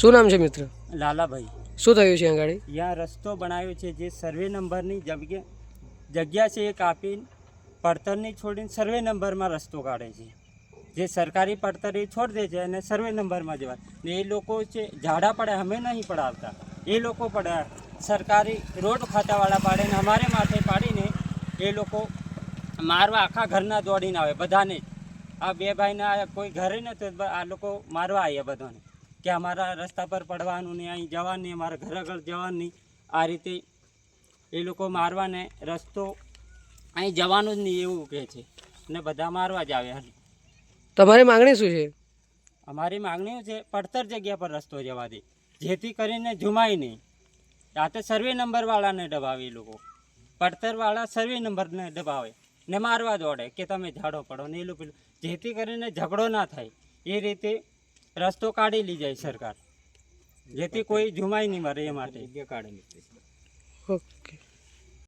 શું નામ છે મિત્ર? લાલાભાઈ. શું થયું છે આગળ ત્યાં રસ્તો બનાવ્યો છે જે સર્વે નંબરની જગ્યા જગ્યા છે એ કાપી પડતરની છોડીને સર્વે નંબરમાં રસ્તો કાઢે છે. જે સરકારી પડતર એ છોડી દે છે અને સર્વે નંબરમાં જવા ને એ લોકો છે ઝાડા પડે અમે નહીં પડાવતા. એ લોકો પડ્યા સરકારી રોડ ખાતાવાળા પાડે ને અમારે માથે પાડીને એ લોકો મારવા આખા ઘરના દોડીને આવે બધાને. આ બે ભાઈના કોઈ ઘરે નતો આ લોકો મારવા આવ્યા બધાને. કે અમારા રસ્તા પર પડવાનું નહીં અહીં જવાની નહીં અમારા ઘર આગળ જવાનું નહીં. આ રીતે એ લોકો મારવાને રસ્તો અહીં જવાનું જ નહીં એવું કહે છે. ને બધા મારવા જ આવે તમારી માંગણી શું છે? અમારી માગણીઓ છે પડતર જગ્યા પર રસ્તો જવા દે. જેથી કરીને જુમાય નહીં. રાતે સર્વે નંબરવાળાને દબાવે એ લોકો. પડતરવાળા સર્વે નંબરને દબાવે ને મારવા દોડે કે તમે ઝાડો પડો ને એ લોકો. પેલું. જેથી કરીને ઝઘડો ના થાય. એ રીતે રસ્તો કાઢી લી જાય સરકાર. જેથી કોઈ જુમાઈ નહીં મરે એ માટે. ઓકે.